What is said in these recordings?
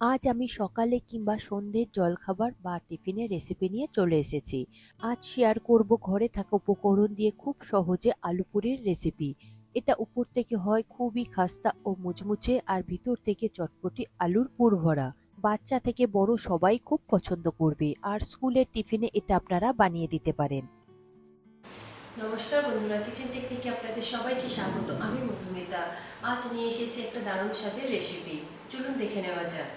আজ আমি সকালে কিংবা সন্ধ্যের জলখাবার বা টিফিনের রেসিপি নিয়ে চলে এসেছি। আজ শেয়ার করব ঘরে থাকা উপকরণ দিয়ে খুব সহজে আলু পুরির রেসিপি এটা উপর থেকে হয় খুবই খাস্তা ও মুচমুচে আর ভিতর থেকে চটপটি আলুর পুর ভরা। বাচ্চা থেকে বড় সবাই খুব পছন্দ করবে আর স্কুলের টিফিনে এটা আপনারা বানিয়ে দিতে পারেন। নমস্কার বন্ধুরা কিচেন টেকনিকে আপনাদের সবাইকে স্বাগত। আমি মধুমিতা। আজ নিয়ে এসেছি একটা দারুণ স্বাদের রেসিপি চলুন দেখে নেওয়া যাক।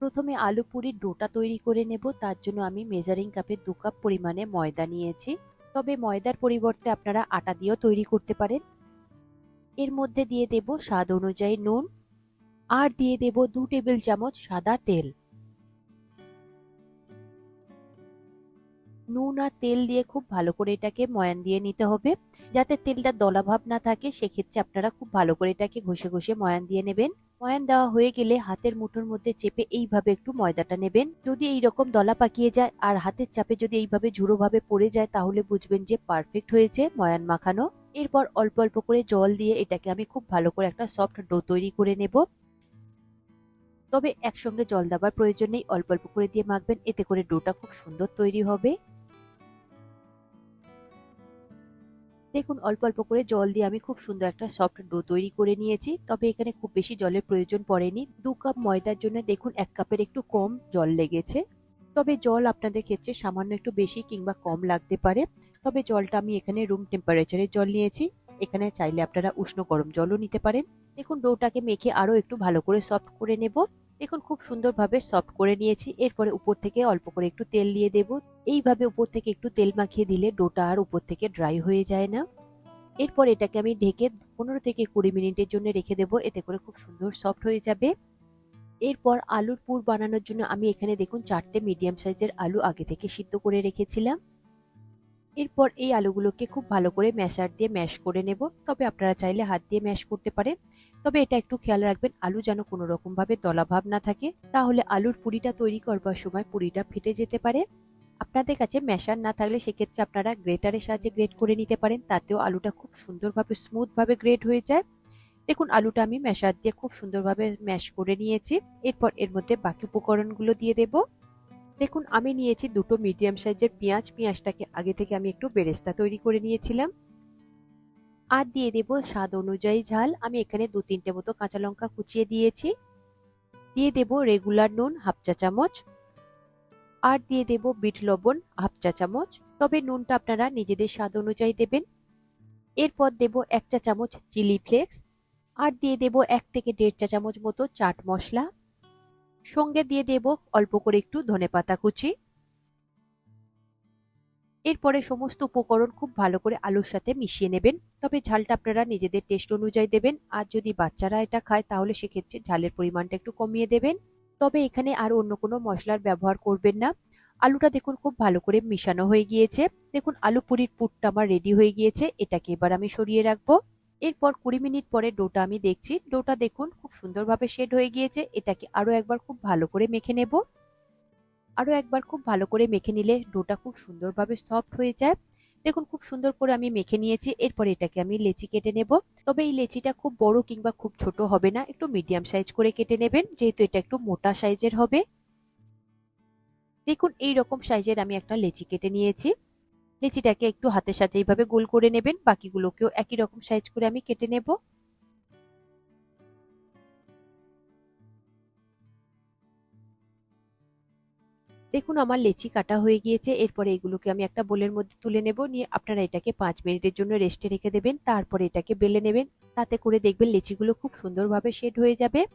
প্রথমে আলু পুরির ডোটা তৈরি করে নেব, তার জন্য আমি মেজারিং কাপে দু কাপ পরিমাণে ময়দা নিয়েছি। তবে ময়দার পরিবর্তে আপনারা আটা দিয়েও তৈরি করতে পারেন। এর মধ্যে দিয়ে দেব স্বাদ অনুযায়ী নুন। আর দিয়ে দেব দু টেবিল চামচ সাদা তেল। নুন আর তেল দিয়ে খুব ভালো করে এটাকে ময়ান দিয়ে নিতে হবে। যাতে তেলটা দলাভাব না থাকে, সেক্ষেত্রে আপনারা খুব ভালো করে এটাকে ঘষে ঘষে ময়ান দিয়ে নেবেন। ময়ান দেওয়া হয়ে গেলে হাতের মুঠোর মধ্যে চেপে এইভাবে একটু ময়দাটা নেবেন। যদি এই রকম দলা পাকিয়ে যায় আর হাতের চাপে যদি এইভাবে ঝুড়োভাবে পড়ে যায়, তাহলে বুঝবেন যে পারফেক্ট হয়েছে ময়ান মাখানো। এরপর অল্প অল্প করে জল দিয়ে এটাকে আমি খুব ভালো করে একটা সফট ডো তৈরি করে নেব। তবে একসঙ্গে জল দেওয়ার প্রয়োজন নেই, অল্প অল্প করে দিয়ে মাখবেন, এতে করে ডোটা খুব সুন্দর তৈরি হবে। দেখুন, অল্প অল্প করে জল দিয়ে আমি খুব সুন্দর একটা সফট ডো তৈরি করে নিয়েছি। তবে এখানে খুব বেশি জলের প্রয়োজন পড়েনি। দু কাপ ময়দার জন্য দেখুন, এক কাপের একটু কম জল লেগেছে। তবে জল আপনাদের ক্ষেত্রে সামান্য একটু বেশি কিংবা কম লাগতে পারে। তবে জলটা আমি এখানে রুম টেম্পারেচারের জল নিয়েছি। এখানে চাইলে আপনারা উষ্ণ গরম জলও নিতে পারেন। দেখুন, ডোটাকে মেখে আরও একটু ভালো করে সফট করে নেব। দেখুন, খুব সুন্দরভাবে সফট করে নিয়েছি। এরপরে উপর থেকে অল্প করে একটু তেল দিয়ে দেব। এইভাবে উপর থেকে একটু তেল মাখিয়ে দিলে ডোটা আর উপর থেকে ড্রাই হয়ে যায় না। এরপর এটাকে আমি ঢেকে পনেরো থেকে কুড়ি মিনিটের জন্য রেখে দেব। এতে করে খুব সুন্দর সফট হয়ে যাবে। এরপর আলুর পুর বানানোর জন্য আমি এখানে দেখুন, চারটে মিডিয়াম সাইজের আলু আগে থেকে সিদ্ধ করে রেখেছিলাম। এরপর এই আলুগুলোকে খুব ভালো করে ম্যাশার দিয়ে ম্যাশ করে নেব। তবে আপনারা চাইলে হাত দিয়ে ম্যাশ করতে পারেন। তবে এটা একটু খেয়াল রাখবেন, আলু যেন কোনো রকম ভাবে দলাভাব না থাকে। তাহলে আলুর পুরিটা তৈরি করবার সময় পুরিটা ফেটে যেতে পারে। আপনাদের কাছে ম্যাশার না থাকলে সেক্ষেত্রে আপনারা গ্রেটারের সাহায্যে গ্রেট করে নিতে পারেন। তাতেও আলুটা খুব সুন্দরভাবে স্মুথভাবে গ্রেট হয়ে যায়। দেখুন, আলুটা আমি ম্যাশার দিয়ে খুব সুন্দরভাবে ম্যাশ করে নিয়েছি। এরপর এর মধ্যে বাকি উপকরণগুলো দিয়ে দেব। দেখুন, আমি নিয়েছি দুটো মিডিয়াম সাইজের পেঁয়াজ। পেঁয়াজটাকে আগে থেকে আমি একটু বেরেস্তা তৈরি করে নিয়েছিলাম। আর দিয়ে দেব স্বাদ অনুযায়ী ঝাল। আমি এখানে দু তিনটে মতো কাঁচা লঙ্কা কুচিয়ে দিয়েছি। দিয়ে দেব রেগুলার নুন হাফ চা চামচ। আর দিয়ে দেব বিট লবণ হাফ চা চামচ। তবে নুনটা আপনারা নিজেদের স্বাদ অনুযায়ী দেবেন। এরপর দেব এক চা চামচ চিলি ফ্লেক্স আর দিয়ে দেব এক থেকে দেড় চা চামচ মতো চাট মশলা। সঙ্গে দিয়ে দেব অল্প করে একটু ধনেপাতা কুচি। এরপরে সমস্ত উপকরণ খুব ভালো করে আলুর সাথে মিশিয়ে নেবেন। তবে ঝালটা আপনারা নিজেদের টেস্ট অনুযায়ী দেবেন। আর যদি বাচ্চারা এটা খায়, তাহলে সেক্ষেত্রে ঝালের পরিমাণটা একটু কমিয়ে দেবেন। তবে এখানে আর অন্য কোনো মশলার ব্যবহার করবেন না। আলুটা দেখুন খুব ভালো করে মিশানো হয়ে গিয়েছে। দেখুন, আলু পুরির পুরটা আমার রেডি হয়ে গিয়েছে। এটাকে এবার আমি সরিয়ে রাখব। এরপর কুড়ি মিনিট পরে ডোটা আমি দেখছি। ডোটা দেখুন, খুব সুন্দরভাবে শেড হয়ে গিয়েছে। এটাকে আরও একবার খুব ভালো করে মেখে নেব। আরও একবার খুব ভালো করে মেখে নিলে ডোটা খুব সুন্দরভাবে সফট হয়ে যায়। দেখুন, খুব সুন্দর করে আমি মেখে নিয়েছি। এরপর এটাকে আমি লেচি কেটে নেব। তবে এই লেচিটা খুব বড় কিংবা খুব ছোট হবে না, একটু মিডিয়াম সাইজ করে কেটে নেবেন, যেহেতু এটা একটু মোটা সাইজের হবে। দেখুন এই রকম সাইজের আমি একটা লেচি কেটে নিয়েছি। লেচিটাকে একটু হাতের সাথে এইভাবে গোল করে নেবেন। বাকিগুলোকেও একই রকম সাইজ করে আমি কেটে নেব। দেখুন, আমার লেচি কাটা হয়ে গিয়েছে। এরপরে এগুলোকে আমি একটা বোলের মধ্যে তুলে নেব। নিয়ে আপনারা এটাকে পাঁচ মিনিটের জন্য রেস্টে রেখে দেবেন। তারপরে এটাকে বেলে নেবেন। তাতে করে দেখবেন লেচিগুলো খুব সুন্দরভাবে শেড হয়ে যাবে।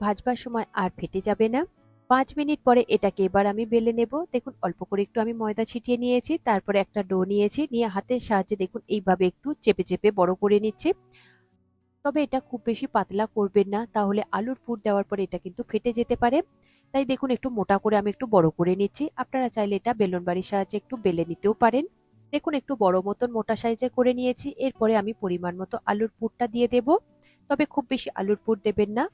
ভাজবার সময় আর ফেটে যাবে না। পাঁচ মিনিট পরে এটাকে এবার আমি বেলে নেব। দেখুন, অল্প করে একটু আমি ময়দা ছিটিয়ে নিয়েছি, তারপরে একটা ডো নিয়েছি, নিয়ে হাতের সাহায্যে দেখুন, এইভাবে একটু চেপে চেপে বড় করে নিচ্ছি। তবে এটা খুব বেশি পাতলা করবেন না, তাহলে আলুর পুর দেওয়ার পরে এটা কিন্তু ফেটে যেতে পারে। তাই দেখুন, একটু মোটা করে আমি একটু বড় করে নিচ্ছি। আপনারা চাইলে এটা বেলুন বাড়ির সাহায্যে একটু বেলে নিতেও পারেন। দেখুন, একটু বড় মতন মোটা সাইজে করে নিয়েছি। এরপরে আমি পরিমাণ মতো আলুর পুরটা দিয়ে দেব। তবে খুব বেশি আলুর পুর দেবেন না।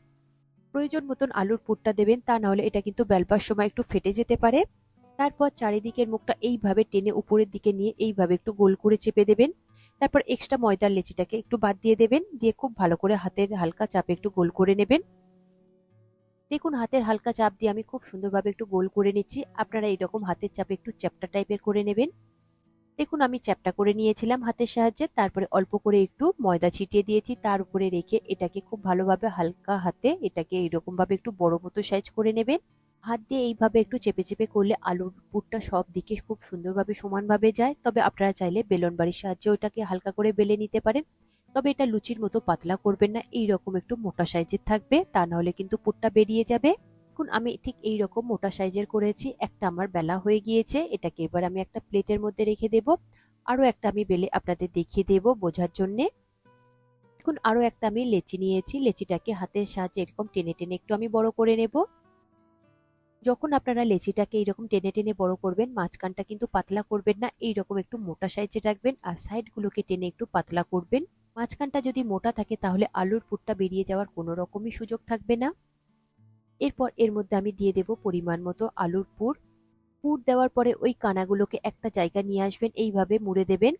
প্রয়োজন মতন আলুর পুরটা দেবেন, তা নাহলে এটা কিন্তু বেলবার সময় একটু ফেটে যেতে পারে। তারপর চারিদিকের মুখটা এইভাবে টেনে উপরের দিকে নিয়ে এইভাবে একটু গোল করে চেপে দেবেন। তারপর এক্সট্রা ময়দার লেচিটাকে একটু বাদ দিয়ে দেবেন, দিয়ে খুব ভালো করে হাতের হালকা চাপে একটু গোল করে নেবেন। দেখুন, হাতের হালকা চাপ দিয়ে আমি খুব সুন্দরভাবে একটু গোল করে নিচ্ছি। আপনারা এরকম হাতের চাপে একটু চ্যাপটা টাইপের করে নেবেন। দেখুন, আমি চ্যাপটা করে নিয়েছিলাম হাতের সাহায্যে, তারপরে অল্প করে একটু ময়দা ছিটিয়ে দিয়েছি, তার উপরে রেখে এটাকে খুব ভালোভাবে হালকা হাতে এটাকে এইরকম ভাবে একটু বড় মতো সাইজ করে নেবেন। হাত দিয়ে এইভাবে একটু চেপে চেপে করলে আলুর পুরটা সব দিকে খুব সুন্দরভাবে সমানভাবে যায়। তবে আপনারা চাইলে বেলন বাড়ির সাহায্যে ওটাকে হালকা করে বেলে নিতে পারেন। তবে এটা লুচির মতো পাতলা করবেন না, এইরকম একটু মোটা সাইজের থাকবে, তা নাহলে কিন্তু পুরটা বেরিয়ে যাবে। এখন আমি ঠিক এই রকম মোটা সাইজের করেছি, একটা আমার বেলা হয়ে গিয়েছে, এটাকে এবার আমি একটা প্লেটের মধ্যে রেখে দেব। আরও একটা আমি বেলে আপনাদের দেখিয়ে দেব বোঝার জন্যে। এখন আরও একটা আমি লেচি নিয়েছি, লেচিটাকে হাতের সাহায্যে এরকম টেনে টেনে একটু আমি বড় করে নেব। যখন আপনারা লেচিটাকে এইরকম টেনে টেনে বড় করবেন, মাঝখানটা কিন্তু পাতলা করবেন না, এইরকম একটু মোটা সাইজে রাখবেন আর সাইডগুলোকে টেনে একটু পাতলা করবেন। মাঝখানটা যদি মোটা থাকে, তাহলে আলুর পুরটা বেরিয়ে যাওয়ার কোনো রকমই সুযোগ থাকবে না। এরপর এর মধ্যে আমি দিয়ে দেব পরিমাণ মতো আলুর পুর। পুর দেওয়ার পরে ওই কানাগুলোকে একটা জায়গা নিয়ে আসবেন, এইভাবে মুড়ে দেবেন।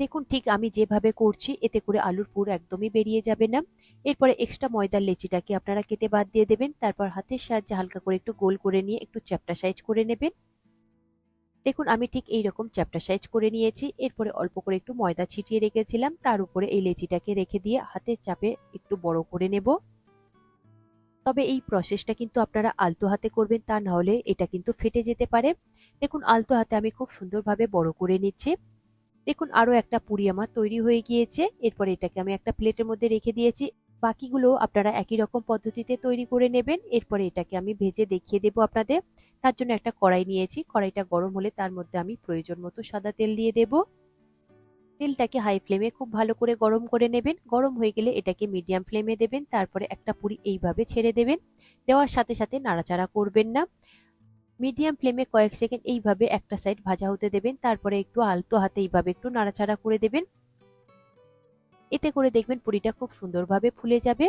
দেখুন, ঠিক আমি যেভাবে করছি, এতে করে আলুর পুর একদমই বেরিয়ে যাবে না। এরপরে এক্সট্রা ময়দার লেচিটাকে আপনারা কেটে বাদ দিয়ে দেবেন, তারপর হাতের সাহায্যে হালকা করে একটু গোল করে নিয়ে একটু চ্যাপটা সাইজ করে নেবেন। দেখুন, আমি ঠিক এই রকম চ্যাপটা সাইজ করে নিয়েছি। এরপরে অল্প করে একটু ময়দা ছিটিয়ে রেখেছিলাম, তার উপরে এই লেচিটাকে রেখে দিয়ে হাতের চাপে একটু বড় করে নেব। তবে এই প্রসেসটা কিন্তু আপনারা আলতো হাতে করবেন, তা না হলে এটা কিন্তু ফেটে যেতে পারে। দেখুন, আলতো হাতে আমি খুব সুন্দরভাবে বড় করে নিচ্ছি। দেখুন, আরও একটা পুরি আমার তৈরি হয়ে গিয়েছে। এরপর এটাকে আমি একটা প্লেটের মধ্যে রেখে দিয়েছি। বাকিগুলো আপনারা একই রকম পদ্ধতিতে তৈরি করে নেবেন। এরপরে এটাকে আমি ভেজে দেখিয়ে দেবো আপনাদের। তার জন্য একটা কড়াই নিয়েছি। কড়াইটা গরম হলে তার মধ্যে আমি প্রয়োজন মতো সাদা তেল দিয়ে দেব। তেলটাকে হাই ফ্লেমে খুব ভালো করে গরম করে নেবেন। গরম হয়ে গেলে এটাকে মিডিয়াম ফ্লেমে দেবেন। তারপরে একটা পুরি এইভাবে ছেড়ে দেবেন। দেওয়ার সাথে সাথে নাড়াচাড়া করবেন না। মিডিয়াম ফ্লেমে কয়েক সেকেন্ড এইভাবে একটা সাইড ভাজা হতে দেবেন। তারপরে একটু আলতো হাতে এইভাবে একটু নাড়াচাড়া করে দেবেন। এতে করে দেখবেন পুরিটা খুব সুন্দরভাবে ফুলে যাবে।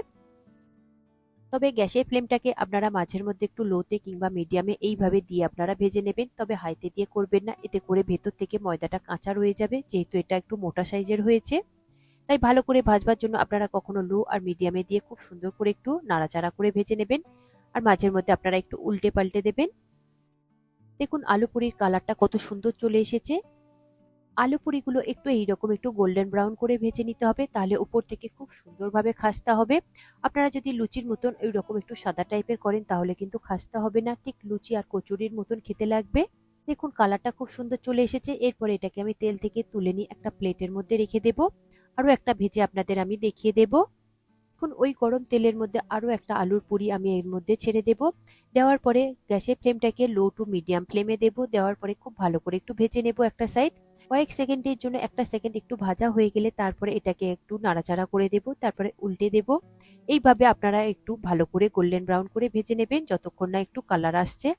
তবে গ্যাসের ফ্লেমটাকে আপনারা মাঝের মধ্যে একটু লোতে কিংবা মিডিয়ামে এইভাবে দিয়ে আপনারা ভেজে নেবেন। তবে হাইতে দিয়ে করবেন না, এতে করে ভেতর থেকে ময়দাটা কাঁচা রয়ে যাবে, যেহেতু এটা একটু মোটা সাইজের হয়েছে। তাই ভালো করে ভাজবার জন্য আপনারা কখনো লো আর মিডিয়ামে দিয়ে খুব সুন্দর করে একটু নাড়াচাড়া করে ভেজে নেবেন। আর মাঝের মধ্যে আপনারা একটু উল্টে পাল্টে দেবেন। দেখুন আলু পুরির কালারটা কত সুন্দর চলে এসেছে। আলু পুরিগুলো একটু এইরকম একটু গোল্ডেন ব্রাউন করে ভেজে নিতে হবে, তাহলে উপর থেকে খুব সুন্দরভাবে খাস্তা হবে। আপনারা যদি লুচির মতন ওই রকম একটু সাদা টাইপের করেন, তাহলে কিন্তু খাস্তা হবে না, ঠিক লুচি আর কচুরির মতন খেতে লাগবে। দেখুন কালারটা খুব সুন্দর চলে এসেছে, এরপরে এটাকে আমি তেল থেকে তুলে নিয়ে একটা প্লেটের মধ্যে রেখে দেব। আরও একটা ভেজে আপনাদের আমি দেখিয়ে দেব। এখন ওই গরম তেলের মধ্যে আরও একটা আলুর পুরি আমি এর মধ্যে ছেড়ে দেব। দেওয়ার পরে গ্যাসের ফ্লেমটাকে লো টু মিডিয়াম ফ্লেমে দেব, দেওয়ার পরে খুব ভালো করে একটু ভেজে নেব একটা সাইড কয়েক সেকেন্ডের জন্য একটা সেকেন্ড একটু ভাজা হয়ে গেলে তারপরে এটাকে একটু নাড়াচাড়া করে দেব, তারপরে উল্টে দেব। এইভাবে আপনারা একটু ভালো করে গোল্ডেন ব্রাউন করে ভেজে নেবেন যতক্ষণ না একটু কালার আসছে।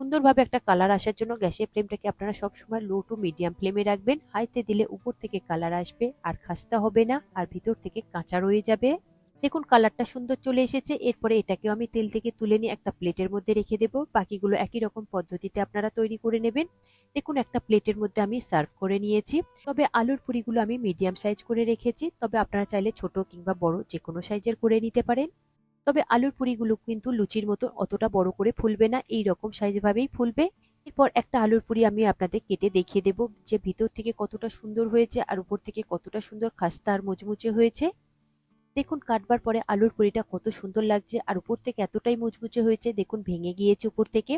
সুন্দরভাবে একটা কালার আসার জন্য গ্যাসের ফ্লেমটাকে আপনারা সবসময় লো টু মিডিয়াম ফ্লেমে রাখবেন। হাইতে দিলে উপর থেকে কালার আসবে, আর খাস্তা হবে না, আর ভিতর থেকে কাঁচা রয়ে যাবে। দেখুন কালারটা সুন্দর চলে এসেছে। এরপরে এটাকেও আমি তেল থেকে তুলে নিয়ে একটা প্লেটের মধ্যে রেখে দেব। বাকিগুলো একই রকম পদ্ধতিতে আপনারা তৈরি করে নেবেন। দেখুন, একটা প্লেটের মধ্যে আমি সার্ভ করে নিয়েছি। তবে আলুর পুরিগুলো আমি মিডিয়াম সাইজ করে রেখেছি। তবে আপনারা চাইলে ছোট কিংবা বড় যে কোনো সাইজের করে নিতে পারেন। তবে আলুর পুরিগুলো কিন্তু লুচির মতো অতটা বড় করে ফুলবে না। এই রকম সাইজ ভাবেই ফুলবে। এরপর একটা আলুর পুরি আমি আপনাদের কেটে দেখিয়ে দেব যে ভিতর থেকে কতটা সুন্দর হয়েছে আর উপর থেকে কতটা সুন্দর খাস্তা আর মুচমুচে হয়েছে। দেখুন কাটবার পরে আলুর পুরিটা কত সুন্দর লাগছে, আর উপর থেকে এতটাই মুচমুচে হয়েছে, দেখুন ভেঙে গিয়েছে উপর থেকে,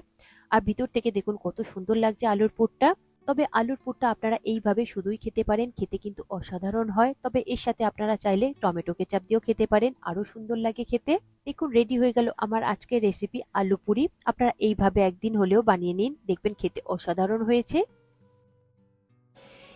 আর ভিতর থেকে দেখুন কত সুন্দর লাগছে আলুর পুরটা। তবে আলুর পুরটা আপনারা এইভাবে শুধুই খেতে পারেন, খেতে কিন্তু অসাধারণ হয়। তবে এর সাথে আপনারা চাইলে টমেটো কেচাপ দিয়েও খেতে পারেন, আরও সুন্দর লাগে খেতে। দেখুন রেডি হয়ে গেল আমার আজকের রেসিপি আলু পুরি। আপনারা এইভাবে একদিন হলেও বানিয়ে নিন, দেখবেন খেতে অসাধারণ হয়েছে।